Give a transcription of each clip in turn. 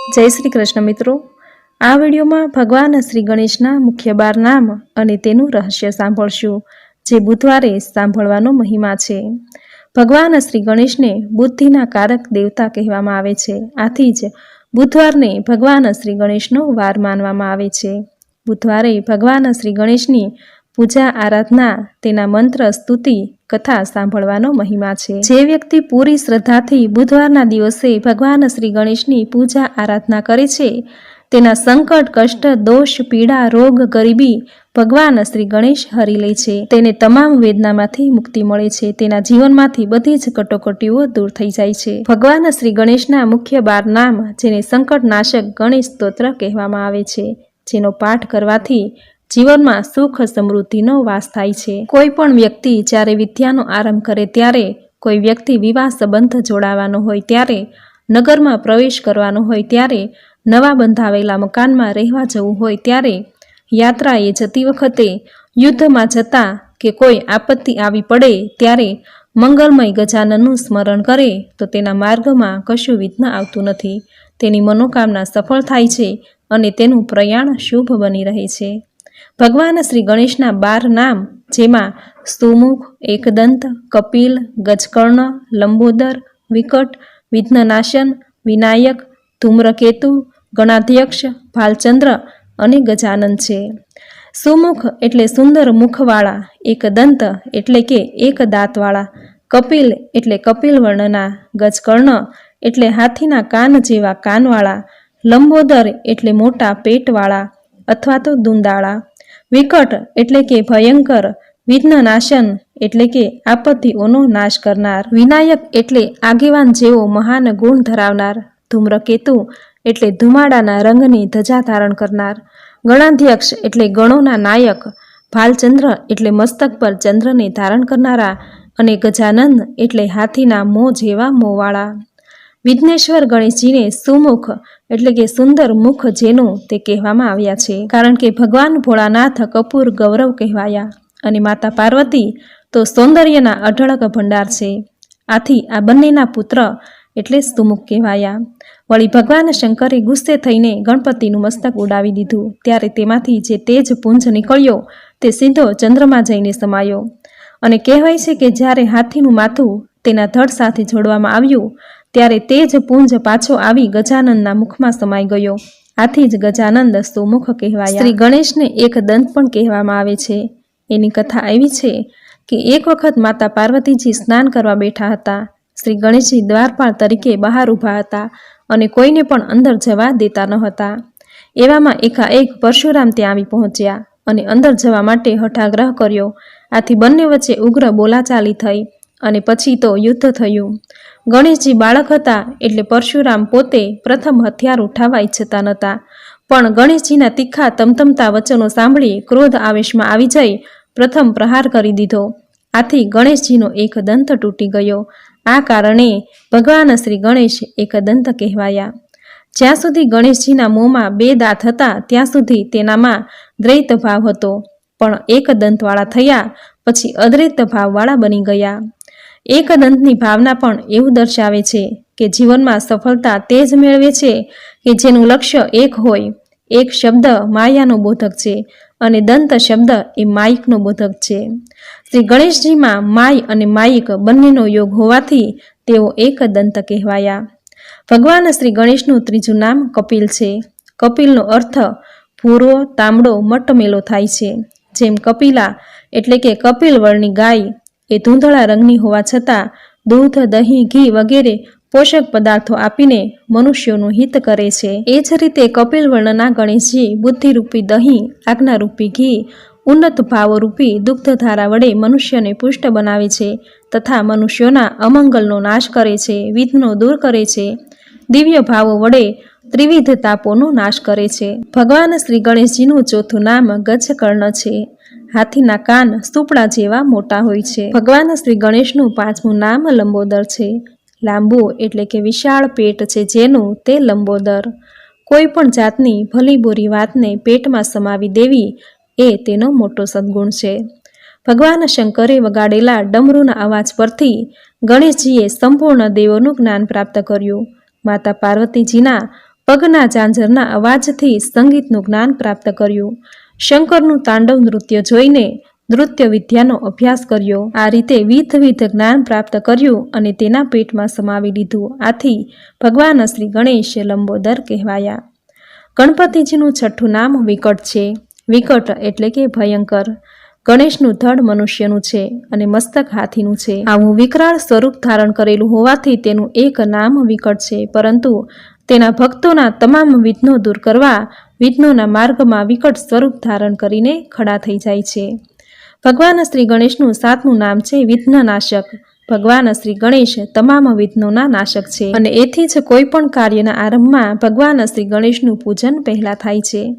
જય શ્રી કૃષ્ણ મિત્રો. આ વિડીયોમાં ભગવાન શ્રી ગણેશના મુખ્ય બાર નામ અને તેનું રહસ્ય સાંભળશું, જે બુધવારે સાંભળવાનો મહિમા છે. ભગવાન શ્રી ગણેશને બુદ્ધિના કારક દેવતા કહેવામાં આવે છે. આથી જ બુધવારને ભગવાન શ્રી ગણેશનો વાર માનવામાં આવે છે. બુધવારે ભગવાન શ્રી ગણેશની પૂજા, આરાધના, તેના મંત્ર, સ્તુતિ, કથા સાંભળવાનો મહિમા છે. જે વ્યક્તિ પૂરી શ્રદ્ધાથી બુધવારના દિવસે ભગવાન શ્રી ગણેશની પૂજા, આરાધના કરે છે, તેના સંકટ, કષ્ટ, દોષ, પીડા, રોગ, ગરીબી ભગવાન શ્રી ગણેશ હરી લે છે. તેને તમામ વેદનામાંથી મુક્તિ મળે છે. તેના જીવનમાંથી બધી જ કટોકટીઓ દૂર થઈ જાય છે. ભગવાન શ્રી ગણેશના મુખ્ય બાર નામ, જેને સંકટનાશક ગણેશ સ્તોત્ર કહેવામાં આવે છે, જેનો પાઠ કરવાથી જીવનમાં સુખ સમૃદ્ધિનો વાસ થાય છે. કોઈ પણ વ્યક્તિ જ્યારે વિદ્યાનો આરંભ કરે ત્યારે, કોઈ વ્યક્તિ વિવાહ સંબંધ જોડાવાનો હોય ત્યારે, નગરમાં પ્રવેશ કરવાનો હોય ત્યારે, નવા બંધાવેલા મકાનમાં રહેવા જવું હોય ત્યારે, યાત્રાએ જતી વખતે, યુદ્ધમાં જતા કે કોઈ આપત્તિ આવી પડે ત્યારે, મંગલમય ગજાનનનું સ્મરણ કરે તો તેના માર્ગમાં કશું વિઘ્ન આવતું નથી. તેની મનોકામના સફળ થાય છે અને તેનું પ્રયાણ શુભ બની રહે છે. ભગવાન શ્રી ગણેશના બાર નામ, જેમાં સુમુખ એકદંત, કપિલ, ગજકર્ણ, લંબોદર, વિકટ, વિઘ્નનાશન, વિનાયક, ધૂમ્રકેતુ, ગણાધ્યક્ષ, ભાલચંદ્ર અને ગજાનન છે. સુમુખ એટલે સુંદર મુખવાળા એક દંત એટલે કે એક દાંતવાળા, કપિલ એટલે કપિલ વર્ણના, ગજકર્ણ એટલે હાથીના કાન જેવા કાનવાળા, લંબોદર એટલે મોટા પેટવાળા અથવા તો દુંદાળા. વિકટ એટલે કે ભયંકર, વિઘ્નનાશન એટલે કે આપત્તિઓનો નાશ કરનાર, વિનાયક એટલે આગેવાન જેવો મહાન ગુણ ધરાવનાર, ધૂમ્રકેતુ એટલે ધુમાડાના રંગની ધજા ધારણ કરનાર, ગણાધ્યક્ષ એટલે ગણોના નાયક, ભાલચંદ્ર એટલે મસ્તક પર ચંદ્રને ધારણ કરનારા અને ગજાનંદ એટલે હાથીના મોં જેવા મોંવાળા. વિઘ્નેશ્વર ગણેશજીને સુમુખ, એટલે કે સુંદર મુખ જેનું તે કહેવામાં આવ્યા છે. કારણ કે ભગવાન ભોળાનાથ કપૂર ગૌરવ કહેવાયા અને માતા પાર્વતી તો સૌંદર્યના અઢળક ભંડાર છે. આથી આ બંનેના પુત્ર એટલે સુમુખ કહેવાયા. વળી ભગવાન શંકરે ગુસ્સે થઈને ગણપતિનું મસ્તક ઉડાવી દીધું. ત્યારે તેમાંથી જે તેજ પુંજ નીકળ્યો તે સીધો ચંદ્રમાં જઈને સમાયો. અને કહેવાય છે કે જ્યારે હાથીનું માથું તેના ધડ સાથે જોડવામાં આવ્યું ત્યારે તે જ પુંજ પાછો આવી ગજાનંદના મુખમાં સમાઈ ગયો. આથી જ ગજાનંદ સુમુખ કહેવાય. શ્રી ગણેશને એક દંત પણ કહેવામાં આવે છે. એની કથા એવી છે કે એક વખત માતા પાર્વતીજી સ્નાન કરવા બેઠા હતા. શ્રી ગણેશજી દ્વારપાળ તરીકે બહાર ઊભા હતા અને કોઈને પણ અંદર જવા દેતા ન હતા. એવામાં એકાએક પરશુરામ ત્યાં આવી પહોંચ્યા અને અંદર જવા માટે હઠાગ્રહ કર્યો. આથી બંને વચ્ચે ઉગ્ર બોલાચાલી થઈ અને પછી તો યુદ્ધ થયું. ગણેશજી બાળક હતા એટલે પરશુરામ પોતે પ્રથમ હથિયાર ઉઠાવવા ઈચ્છતા નહોતા. પણ ગણેશજીના તીખા, તમતમતા વચનો સાંભળી ક્રોધ આવેશમાં આવી જઈ પ્રથમ પ્રહાર કરી દીધો. આથી ગણેશજીનો એક દંત તૂટી ગયો. આ કારણે ભગવાન શ્રી ગણેશ એક દંત કહેવાયા. જ્યાં સુધી ગણેશજીના મોંમાં બે દાંત હતા, ત્યાં સુધી તેનામાં દ્વૈત ભાવ હતો. પણ એક દંતવાળા થયા, પછી અદ્વૈત ભાવવાળા બની ગયા. એક દંતની ભાવના પણ એવું દર્શાવે છે કે જીવનમાં સફળતા તે જ મેળવે છે કે જેનું લક્ષ્ય એક હોય. એક શબ્દ માયાનો બોધક છે અને દંત શબ્દ એ માઇકનો બોધક છે. શ્રી ગણેશજીમાં માય અને માયિક બંનેનો યોગ હોવાથી તેઓ એક દંત કહેવાયા. ભગવાન શ્રી ગણેશનું ત્રીજું નામ કપિલ છે. કપિલનો અર્થ ભૂરો, તાંબડો, મટમેલો થાય છે. જેમ કપિલા એટલે કે કપિલ વળની ગાય એ ધૂંધળા રંગની હોવા છતાં દૂધ, દહીં, ઘી વગેરે પોષક પદાર્થો આપીને મનુષ્યોનું હિત કરે છે. એ જ રીતે કપિલ વર્ણના ગણેશજી બુદ્ધિરૂપી દહીં, આજ્ઞારૂપી ઘી, ઉન્નત ભાવરૂપી દુગ્ધધારા વડે મનુષ્યને પુષ્ટ બનાવે છે તથા મનુષ્યોના અમંગલનો નાશ કરે છે વિધનો દૂર કરે છે, દિવ્ય ભાવો વડે ત્રિવિધ તાપોનો નાશ કરે છે. ભગવાન શ્રી ગણેશજીનું ચોથું નામ ગજકર્ણ છે. હાથીના કાન સુપડા જેવા મોટા હોય છે. ભગવાન શ્રી ગણેશનું પાંચમું નામ લંબોદર છે. લાંબુ એટલે કે વિશાળ પેટ છે જેનું તે લંબોદર. કોઈ પણ જાતની ભલી બોરી વાતને પેટમાં સમાવી દેવી એ તેનો મોટો સદગુણ છે. ભગવાન શંકરે વગાડેલા ડમરૂના અવાજ પરથી ગણેશજીએ સંપૂર્ણ દેવોનું જ્ઞાન પ્રાપ્ત કર્યું. માતા પાર્વતીજીના પગના ઝાંઝરના અવાજથી સંગીતનું જ્ઞાન પ્રાપ્ત કર્યું. શંકરનું તાંડવ નૃત્ય જોઈને નૃત્ય વિદ્યાનો અભ્યાસ કર્યો. આ રીતે વિધવિધ જ્ઞાન પ્રાપ્ત કર્યું અને તેના પેટમાં સમાવી લીધું આથી ભગવાન શ્રી ગણેશ લંબોદર કહેવાયા. ગણપતિજીનું છઠ્ઠું નામ વિકટ છે. વિકટ એટલે કે ભયંકર. ગણેશનું ધડ મનુષ્યનું છે અને મસ્તક હાથીનું છે. આવું વિકરાળ સ્વરૂપ ધારણ કરેલું હોવાથી તેનું એક નામ વિકટ છે. પરંતુ તેના ભક્તોના તમામ વિઘ્નો દૂર કરવા વિઘ્નોના માર્ગમાં વિકટ સ્વરૂપ ધારણ કરીને ખડા થઈ જાય છે. ભગવાન શ્રી ગણેશનું સાતમું નામ છે વિઘ્નનાશક. ભગવાન શ્રી ગણેશ તમામ વિઘ્નોના નાશક છે. અને એથી જ કોઈ પણ કાર્યના આરંભમાં ભગવાન શ્રી ગણેશનું પૂજન પહેલા થાય છે.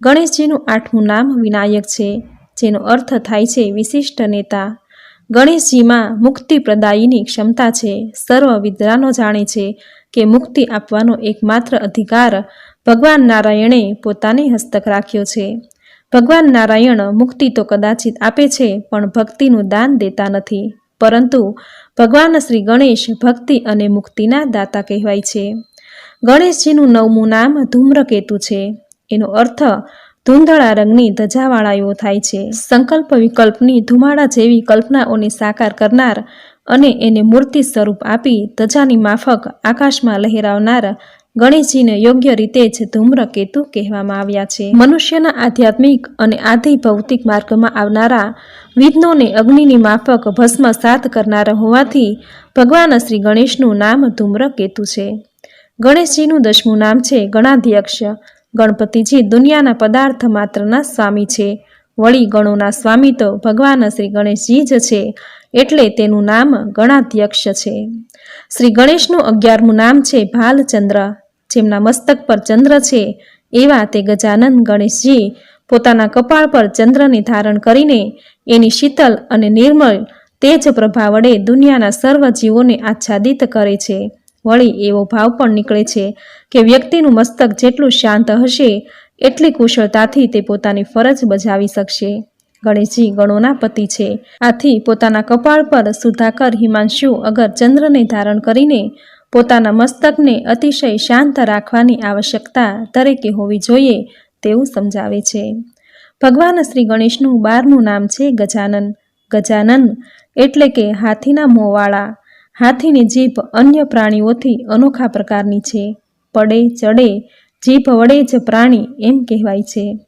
ગણેશજીનું આઠમું નામ વિનાયક છે, જેનો અર્થ થાય છે વિશિષ્ટ નેતા. ગણેશજીમાં મુક્તિ પ્રદાયીની ક્ષમતા છે. સર્વ વિદ્રાનો જાણે છે કે મુક્તિ આપવાનો એકમાત્ર અધિકાર ભગવાન નારાયણે પોતાને હસ્તક રાખ્યો છે. ભગવાન નારાયણ મુક્તિ તો કદાચિત આપે છે, પણ ભક્તિનું દાન દેતા નથી. પરંતુ ભગવાન શ્રી ગણેશ ભક્તિ અને મુક્તિના દાતા કહેવાય છે. ગણેશજીનું નવમું નામ ધૂમ્રકેતુ છે. એનો અર્થ ધૂંધળા રંગની ધજાવાળાઓ થાય છે. સંકલ્પ વિકલ્પની ધુમાડા જેવી કલ્પનાઓને સાકાર કરનાર અને એને મૂર્તિ સ્વરૂપ આપી ધજાની માફક આકાશમાં લહેરાવનાર ગણેશજીને યોગ્ય રીતે જ ધૂમ્રકેતુ કહેવામાં આવ્યા છે. મનુષ્યના આધ્યાત્મિક અને આધિ ભૌતિક માર્ગમાં આવનારા વિઘ્નોને અગ્નિની માફક ભસ્મ સાત કરનારા હોવાથી ભગવાન શ્રી ગણેશનું નામ ધૂમ્રકેતુ છે. ગણેશજીનું દસમું નામ છે ગણાધ્યક્ષ. ગણપતિજી દુનિયાના પદાર્થ માત્રના સ્વામી છે. વળી ગણોના સ્વામી તો ભગવાન શ્રી ગણેશજી જ છે, એટલે તેનું નામ ગણાધ્યક્ષ છે. શ્રી ગણેશનું અગિયારમું નામ છે ભાલચંદ્ર. જેમના મસ્તક પર ચંદ્ર છે, એવા તે ગજાનંદ ગણેશજી પોતાના કપાળ પર ચંદ્રને ધારણ કરીને એની શીતલ અને નિર્મળ તેજ પ્રભા વડે દુનિયાના સર્વ જીવોને આચ્છાદિત કરે છે. વળી એવો ભાવ પણ નીકળે છે કે વ્યક્તિનું મસ્તક જેટલું શાંત હશે, એટલી કુશળતાથી તે પોતાની ફરજ બજાવી શકશે. ગણેશજી ગણોના પતિ છે. આથી પોતાના કપાળ પર સુધાકર હિમાંશુ અગર ચંદ્રને ધારણ કરીને પોતાના મસ્તકને અતિશય શાંત રાખવાની આવશ્યકતા તરીકે હોવી જોઈએ તેવું સમજાવે છે. ભગવાન શ્રી ગણેશનું બારનું નામ છે ગજાનન. ગજાનન એટલે કે હાથીના મોંવાળા. હાથીની જીભ અન્ય પ્રાણીઓથી અનોખા પ્રકારની છે. પડે, ચડે, જીભ વડે જ પ્રાણી એમ કહેવાય છે.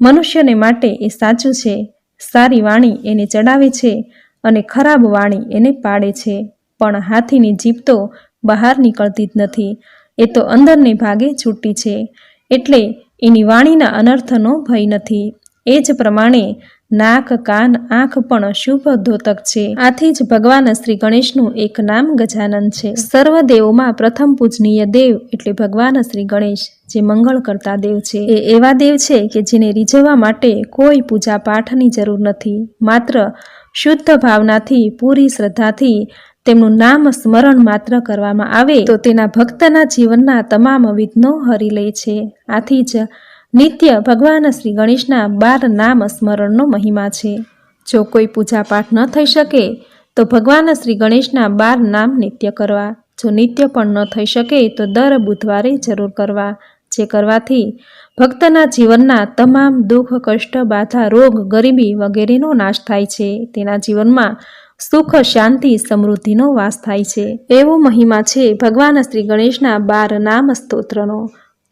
મનુષ્યને માટે એ સાચું છે. સારી વાણી એને ચડાવે છે અને ખરાબ વાણી એને પાડે છે. પણ હાથીની જીભ તો બહાર નીકળતી જ નથી. એ તો અંદરને ભાગે છૂટી છે. એટલે એની વાણીના અનર્થનો ભય નથી. એ જ પ્રમાણે નાક, કાન, આંખ પણ શુભ ધોતક છે. આથી જ ભગવાન શ્રી ગણેશનું એક નામ ગજાનંદ છે. સર્વ દેવોમાં પ્રથમ પૂજનીય દેવ એટલે ભગવાન શ્રી ગણેશ, જે મંગળ કરતા દેવ છે. એ એવા દેવ છે કે જેને રીઝવવા માટે કોઈ પૂજા પાઠની જરૂર નથી. માત્ર શુદ્ધ ભાવનાથી, પૂરી શ્રદ્ધાથી તેમનું નામ સ્મરણ માત્ર કરવામાં આવે તો તેના ભક્તના જીવનના તમામ વિઘ્નો હરી લે છે. આથી જ નિત્ય ભગવાન શ્રી ગણેશના બાર નામ સ્મરણનો મહિમા છે. જો કોઈ પૂજાપાઠ ન થઈ શકે, તો ભગવાન શ્રી ગણેશના બાર નામ નિત્ય કરવા. જો નિત્ય પણ ન થઈ શકે, તો દર બુધવારે જરૂર કરવા. જે કરવાથી ભક્તના જીવનના તમામ દુઃખ, કષ્ટ, બાધા, રોગ, ગરીબી વગેરેનો નાશ થાય છે. તેના જીવનમાં સુખ, શાંતિ, સમૃદ્ધિનો વાસ થાય છે. એવો મહિમા છે ભગવાન શ્રી ગણેશના બાર નામ સ્તોત્રનો.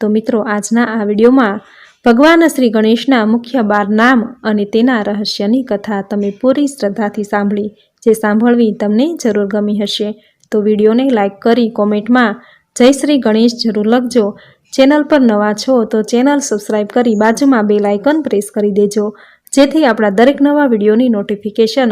તો મિત્રો, આજના આ વિડીયોમાં ભગવાન શ્રી ગણેશના મુખ્ય બાર નામ અને તેના રહસ્યની કથા તમે પૂરી શ્રદ્ધાથી સાંભળી, જે સાંભળવી તમને જરૂર ગમી હશે. તો વિડીયોને લાઇક કરી કોમેન્ટમાં જય શ્રી ગણેશ જરૂર લખજો. ચેનલ પર નવા છો તો ચેનલ સબસ્ક્રાઈબ કરી બાજુમાં બે લાઇકન પ્રેસ કરી દેજો. જેથી આપણા દરેક નવા વિડીયોની નોટિફિકેશન